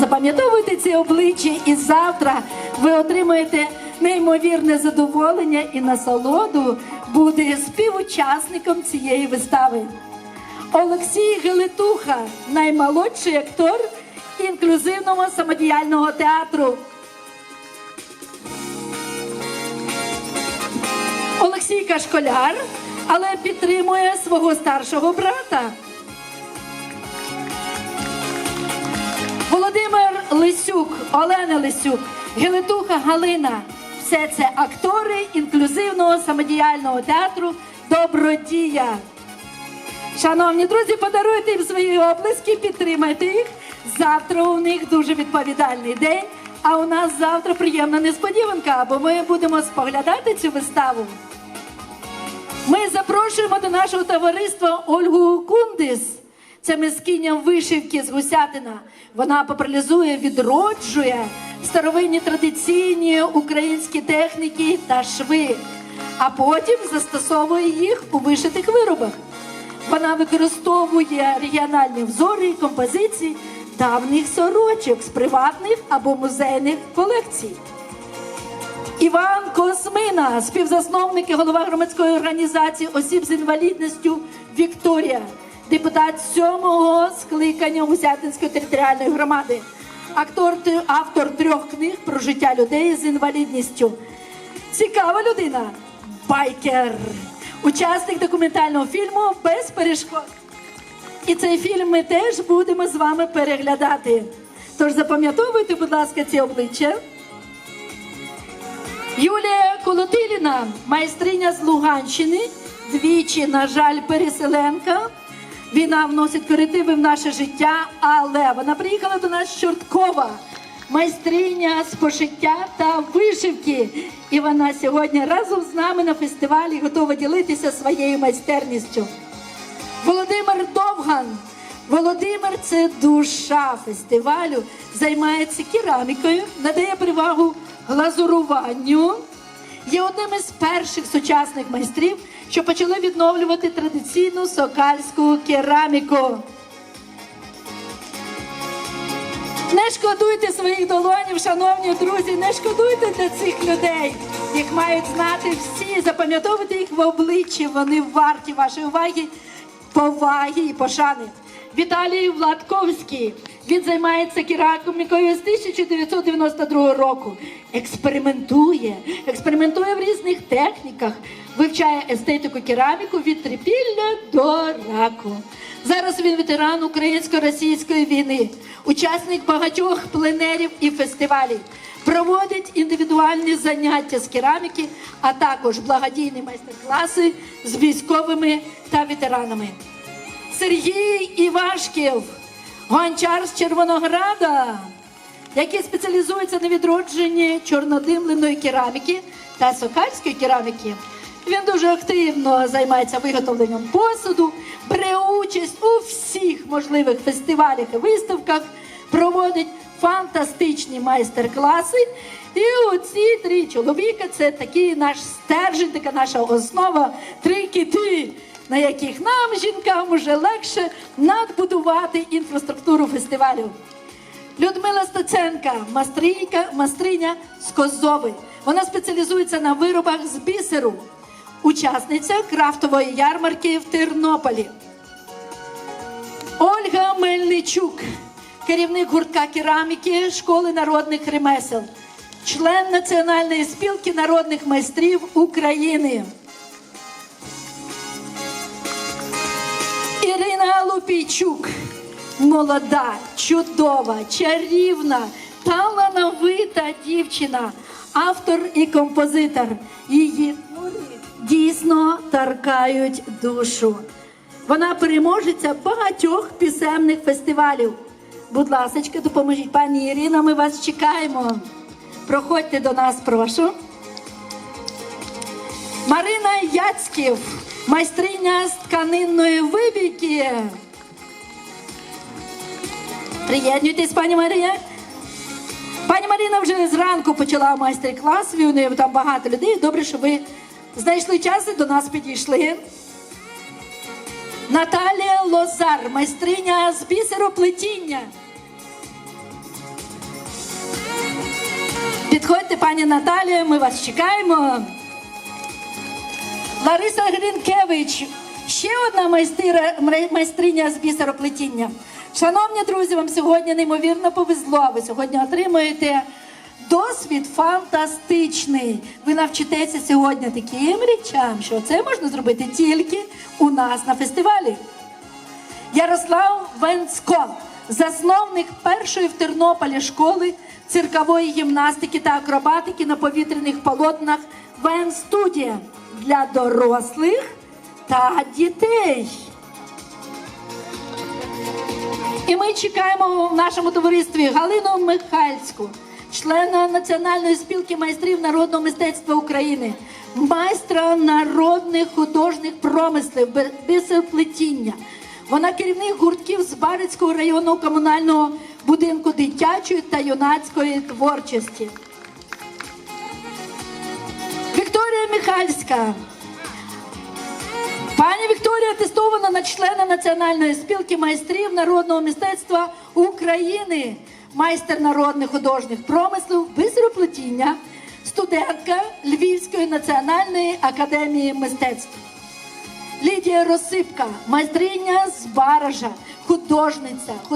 Запам'ятовуйте ці обличчя, і завтра ви отримаєте неймовірне задоволення і насолоду бути співучасником цієї вистави. Олексій Гелетуха, наймолодший актор інклюзивного самодіяльного театру. Олексійка школяр, але підтримує свого старшого брата. Володимир Лисюк, Олена Лисюк, Гелетуха Галина. Все це актори інклюзивного самодіяльного театру Добродія. Шановні друзі, подаруйте їм свої облиски, підтримайте їх. Завтра у них дуже відповідальний день. А у нас завтра приємна несподіванка, бо ми будемо споглядати цю виставу. Ми запрошуємо до нашого товариства Ольгу Кундис. Це мискиня вишивки з гусятина. Вона популяризує, відроджує старовинні традиційні українські техніки та шви, а потім застосовує їх у вишитих виробах. Вона використовує регіональні взори і композиції давніх сорочок з приватних або музейних колекцій. Іван Космина, співзасновник і голова громадської організації осіб з інвалідністю Вікторія, депутат сьомого скликання Гусятинської територіальної громади, актор, автор трьох книг про життя людей з інвалідністю. Цікава людина, байкер, учасник документального фільму без перешкод. І цей фільм ми теж будемо з вами переглядати. Тож запам'ятовуйте, будь ласка, ці обличчя. Юлія Колотиліна, майстриня з Луганщини, двічі, на жаль, переселенка. Війна вносить корективи в наше життя, але вона приїхала до нас з Чорткова, майстриня з пошиття та вишивки. І вона сьогодні разом з нами на фестивалі готова ділитися своєю майстерністю. Володимир Довган. Володимир це душа фестивалю, займається керамікою, надає перевагу глазуруванню. Є одним із перших сучасних майстрів, що почали відновлювати традиційну сокальську кераміку. Не шкодуйте своїх долонів, шановні друзі, не шкодуйте для цих людей. Їх мають знати всі, запам'ятовувати їх в обличчі. Вони варті вашої уваги, поваги і пошани. Віталій Владковський. Він займається керамікою з 1992 року. Експериментує, експериментує в різних техніках, вивчає естетику кераміку від трипілля до раку. Зараз він ветеран українсько-російської війни, учасник багатьох пленерів і фестивалів. Проводить індивідуальні заняття з кераміки, а також благодійні майстер-класи з військовими та ветеранами. Сергій Івашків, гончар з Червонограда, який спеціалізується на відродженні чорнодимленої кераміки та сокальської кераміки. Він дуже активно займається виготовленням посуду, бере участь у всіх можливих фестивалях і виставках, проводить фантастичні майстер-класи. І оці три чоловіка це такий наш стержень, така наша основа, три кити на яких нам, жінкам, уже легше надбудувати інфраструктуру фестивалю. Людмила Стеценка, мастрійка, майстриня з Козови. Вона спеціалізується на виробах з бісеру, учасниця крафтової ярмарки в Тернополі. Ольга Мельничук, керівник гуртка кераміки школи народних ремесел, член Національної спілки народних майстрів України. Ірина Лупійчук, молода, чудова, чарівна, талановита дівчина, автор і композитор. Її дійсно торкають душу. Вона переможеця багатьох пісенних фестивалів. Будь ласка, допоможіть пані Ірино, ми вас чекаємо. Проходьте до нас, прошу. Марина Яцьків, майстриня з тканинної вибійки. Приєднуйтесь, пані Марія. Пані Маріна вже зранку почала майстер-клас. У там багато людей. Добре, що ви знайшли час і до нас підійшли. Наталія Лозар, майстриня з бісероплетіння. Підходьте, пані Наталія, ми вас чекаємо. Лариса Грінкевич, ще одна майстира, майстриня з бісероплетіння. Шановні друзі, вам сьогодні неймовірно повезло. Ви сьогодні отримуєте досвід фантастичний. Ви навчитеся сьогодні таким речам, що це можна зробити тільки у нас на фестивалі. Ярослав Венцко, засновник першої в Тернополі школи циркової гімнастики та акробатики на повітряних полотнах Вен-студія для дорослих та дітей. І ми чекаємо в нашому товаристві Галину Михальську, члена Національної спілки майстрів народного мистецтва України, майстра народних художніх промислів, бісероплетіння. Вона керівник гуртків з Барицького районного комунального будинку дитячої та юнацької творчості. Вікторія Михальська. Пані Вікторія тестована на члена Національної спілки майстрів народного мистецтва України, майстер народних художніх промислів, бисероплетіння, студентка Львівської національної академії мистецтв. Лідія Росипка, майстриня з Баража, художниця, художниця.